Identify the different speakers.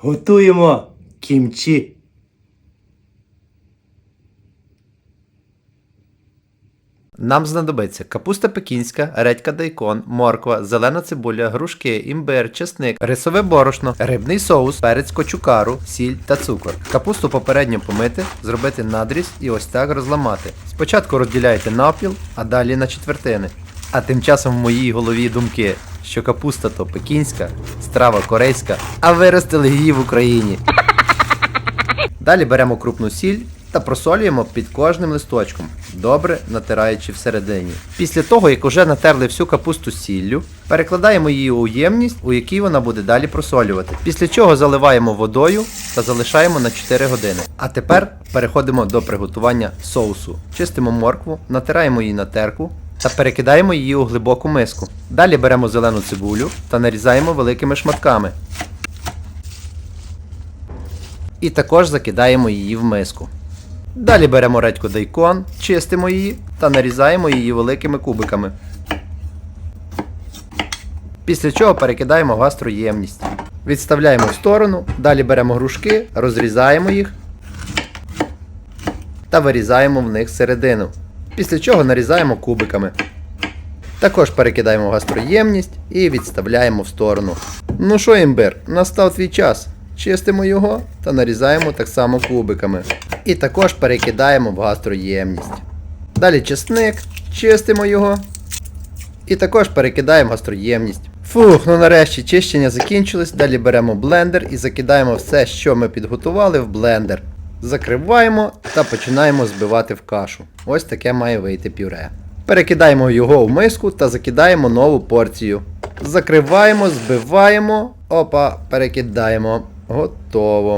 Speaker 1: Готуємо кімчі.
Speaker 2: Нам знадобиться капуста пекінська, редька дайкон, морква, зелена цибуля, грушки, імбир, чесник, рисове борошно, рибний соус, перець кочукару, сіль та цукор. Капусту попередньо помити, зробити надріз і ось так розламати. Спочатку розділяйте навпіл, а далі на четвертини. А тим часом в моїй голові думки, що капуста то пекінська, страва корейська, а виростили її в Україні. Далі беремо крупну сіль та просолюємо під кожним листочком, добре натираючи всередині. Після того, як уже натерли всю капусту сіллю, перекладаємо її у ємність, у якій вона буде далі просолювати. Після чого заливаємо водою та залишаємо на 4 години. А тепер переходимо до приготування соусу. Чистимо моркву, натираємо її на терку та перекидаємо її у глибоку миску. Далі беремо зелену цибулю та нарізаємо великими шматками. І також закидаємо її в миску. Далі беремо редьку дайкон, чистимо її та нарізаємо її великими кубиками. Після чого перекидаємо в гастроємність. Відставляємо в сторону, далі беремо грушки, розрізаємо їх та вирізаємо в них середину. Після чого нарізаємо кубиками. Також перекидаємо в гастроємність і відставляємо в сторону. Ну що, імбир, настав твій час. Чистимо його та нарізаємо так само кубиками. І також перекидаємо в гастроємність. Далі чесник, чистимо його. І також перекидаємо гастроємність. Фух, ну нарешті чищення закінчилось. Далі беремо блендер і закидаємо все, що ми підготували, в блендер. Закриваємо та починаємо збивати в кашу. Ось таке має вийти пюре. Перекидаємо його в миску та закидаємо нову порцію. Закриваємо, збиваємо. Опа, перекидаємо. Готово.